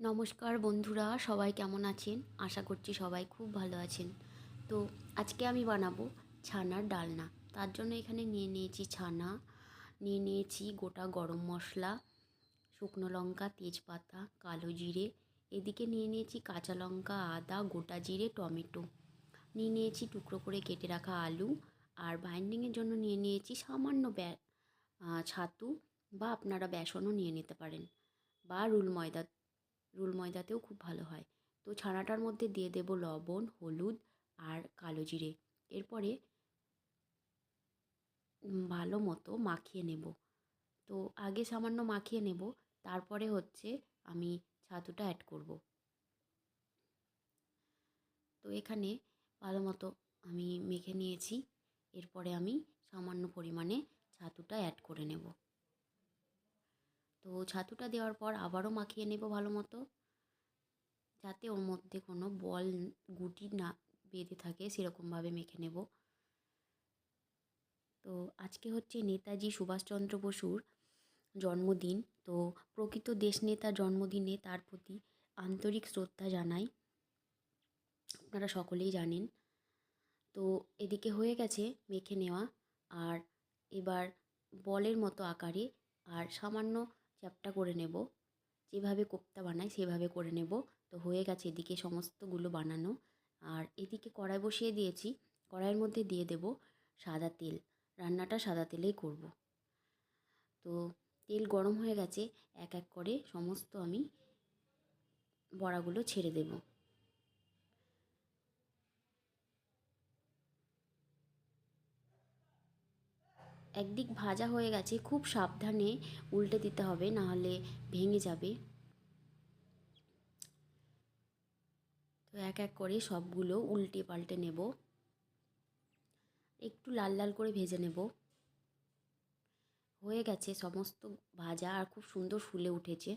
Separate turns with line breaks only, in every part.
নমস্কার বন্ধুরা, সবাই কেমন আছেন? আশা করছি সবাই খুব ভালো আছেন। তো আজকে আমি বানাবো ছানার ডালনা। তার জন্য এখানে নিয়ে নিয়েছি ছানা, নিয়ে নিয়েছি গোটা গরম মশলা, শুকনো লঙ্কা, তেজপাতা, কালো জিরে, এদিকে নিয়ে নিয়েছি কাঁচা লঙ্কা, আদা, গোটা জিরে, টমেটো। নিয়ে নিয়েছি টুকরো করে কেটে রাখা আলু, আর বাইন্ডিংয়ের জন্য নিয়ে নিয়েছি সামান্য ব্যা ছাতু, বা আপনারা বেসনও নিয়ে নিতে পারেন, বা রুল ময়দা রুল ময়দাতেও খুব ভালো হয়। তো ছানাটার মধ্যে দিয়ে দেব লবণ, হলুদ আর কালো জিরে। এরপরে ভালো মতো মাখিয়ে নেব। তো আগে সামান্য মাখিয়ে নেব, তারপরে হচ্ছে আমি ছাতুটা অ্যাড করব। তো এখানে ভালো মতো আমি মেখে নিয়েছি। এরপরে আমি সামান্য পরিমাণে ছাতুটা অ্যাড করে নেব। তো ছাতুটা দেওয়ার পর আবারও মাখিয়ে নেব ভালো মতো। যাতে ওর মধ্যে কোনো বল গুটি না বেঁধে থাকে, সেরকমভাবে মেখে নেব। তো আজকে হচ্ছে নেতাজি সুভাষচন্দ্র বসুর জন্মদিন। তো প্রকৃত দেশনেতার জন্মদিনে তার প্রতি আন্তরিক শ্রদ্ধা জানাই। আপনারা সকলেই জানেন। তো এদিকে হয়ে গেছে মেখে নেওয়া। আর এবার বলের মতো আকারে আর সামান্য চ্যাপটা করে নেব। যেভাবে কোপ্তা বানাই সেভাবে করে নেব। তো হয়ে গেছে এদিকে সমস্তগুলো বানানো। আর এদিকে কড়াই বসিয়ে দিয়েছি। কড়াইয়ের মধ্যে দিয়ে দেব সাদা তেল। রান্নাটা সাদা তেলেই করব। তো তেল গরম হয়ে গেছে। এক এক করে সমস্ত আমি বড়াগুলো ছেড়ে দেব। একদিক ভাজা হয়ে গেছে, খুব সাবধানে উল্টে দিতে হবে, নাহলে ভেঙে যাবে। তো এক এক করে সবগুলো উল্টে পাল্টে নেব। একটু লাল লাল করে ভেজে নেব। হয়ে গেছে সমস্ত ভাজা, আর খুব সুন্দর ফুলে উঠেছে।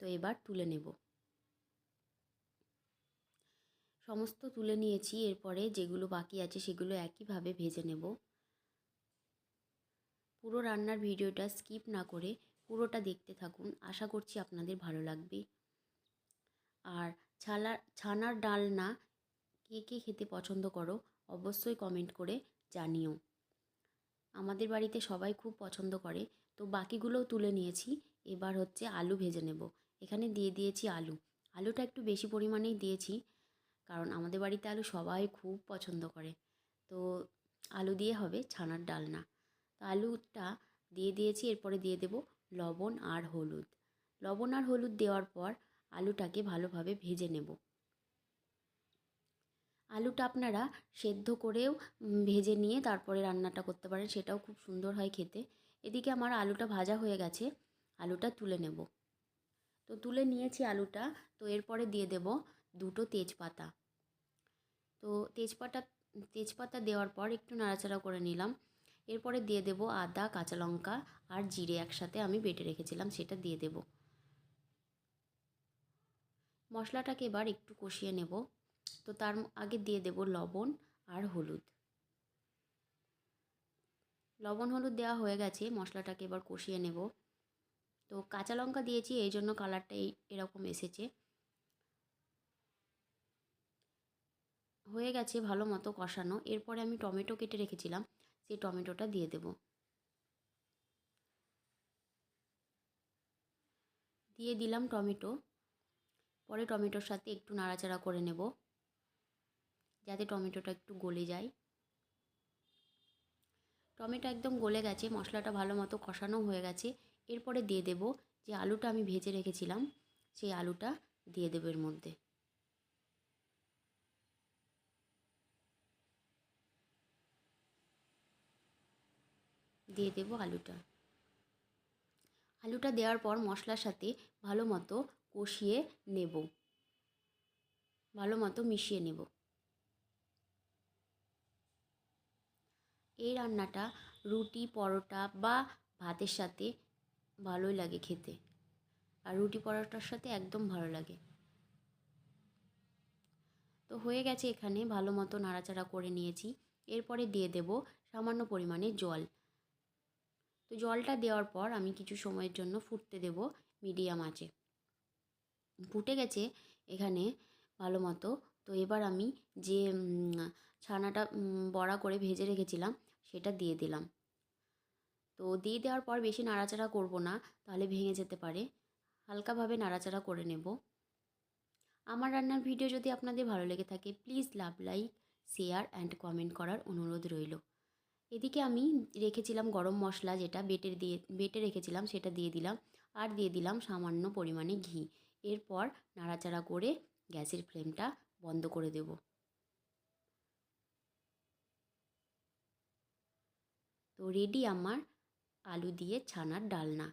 তো এবার তুলে নেব। সমস্ত তুলে নিয়েছি, এরপরে যেগুলো বাকি আছে সেগুলো একইভাবে ভেজে নেব। পুরো রান্নার ভিডিওটা স্কিপ না করে পুরোটা দেখতে থাকুন। আশা করছি আপনাদের ভালো লাগবে। আর ছালার ছানার ডালনা কে কে খেতে পছন্দ করো, অবশ্যই কমেন্ট করে জানিও। আমাদের বাড়িতে সবাই খুব পছন্দ করে। তো বাকিগুলোও তুলে নিয়েছি। এবার হচ্ছে আলু ভেজে নেব। এখানে দিয়ে দিয়েছি আলু। আলুটা একটু বেশি পরিমাণেই দিয়েছি, কারণ আমাদের বাড়িতে আলু সবাই খুব পছন্দ করে। তো আলু দিয়ে হবে ছানার ডালনা। আলুটা দিয়ে দিয়েছি, এরপরে দিয়ে দেব লবণ আর হলুদ। লবণ আর হলুদ দেওয়ার পর আলুটাকে ভালোভাবে ভেজে নেব। আলুটা আপনারা সেদ্ধ করেও ভেজে নিয়ে তারপরে রান্নাটা করতে পারেন, সেটাও খুব সুন্দর হয় খেতে। এদিকে আমার আলুটা ভাজা হয়ে গেছে, আলুটা তুলে নেব। তো তুলে নিয়েছি আলুটা, তো এরপরে দিয়ে দেব দুটো তেজপাতা। তো তেজপাতা তেজপাতা দেওয়ার পর একটু নাড়াচাড়া করে নিলাম। এরপরে দিয়ে দেব আদা, কাঁচা লঙ্কা আর জিরে একসাথে আমি বেটে রেখেছিলাম, সেটা দিয়ে দেব। মশলাটাকে এবার একটু কষিয়ে নেব। তো তার আগে দিয়ে দেব লবণ আর হলুদ। লবণ হলুদ দেওয়া হয়ে গেছে, মশলাটাকে এবার কষিয়ে নেব। তো কাঁচা লঙ্কা দিয়েছি, এই জন্য কালারটা এরকম এসেছে। হয়ে গেছে ভালো মতো কষানো। এরপরে আমি টমেটো কেটে রেখেছিলাম। সেই টমেটোটা দিয়ে দেব। দিয়ে দিলাম টমেটো। পরে টমেটোর সাথে একটু নাড়াচাড়া করে নেব, যাতে টমেটোটা একটু গলে যায়। টমেটো একদম গলে গেছে, মশলাটা ভালো মতো কষানো হয়ে গেছে। এরপরে দিয়ে দেব যে আলুটা আমি ভেজে রেখেছিলাম, সেই আলুটা দিয়ে দেবো এর মধ্যে। দিয়ে দেব আলুটা। আলুটা দেওয়ার পর মশলার সাথে ভালো মতো কষিয়ে নেব। ভালো মতো মিশিয়ে নেব। এই রান্নাটা রুটি, পরোটা বা ভাতের সাথে ভালোই লাগে খেতে। আর রুটি, পরোটার সাথে একদম ভালো লাগে। তো হয়ে গেছে এখানে ভালো মতো নাড়াচাড়া করে নিয়েছি। এরপরে দিয়ে দেব সামান্য পরিমাণে জল। তো জলটা দেওয়ার পর আমি কিছু সময়ের জন্য ফুটতে দেব মিডিয়াম আঁচে। ফুটে গেছে এখানে ভালো মতো। তো এবার আমি যে ছানাটা বড়া করে ভেজে রেখেছিলাম সেটা দিয়ে দিলাম। তো দিয়ে দেওয়ার পর বেশি নাড়াচাড়া করব না, তাহলে ভেঙে যেতে পারে। হালকাভাবে নাড়াচাড়া করে নেব। আমার রান্নার ভিডিও যদি আপনাদের ভালো লেগে থাকে please love like share and comment করার অনুরোধ রইল। এদিকে আমি রেখেছিলাম গরম মশলা যেটা বেটে দিয়ে, বেটে রেখেছিলাম সেটা দিয়ে দিলাম। আর দিয়ে দিলাম সামান্য পরিমাণে ঘি। এরপর নাড়াচাড়া করে গ্যাসের ফ্লেমটা বন্ধ করে দেব। তো রেডি আমার আলু দিয়ে ছানার ডালনা।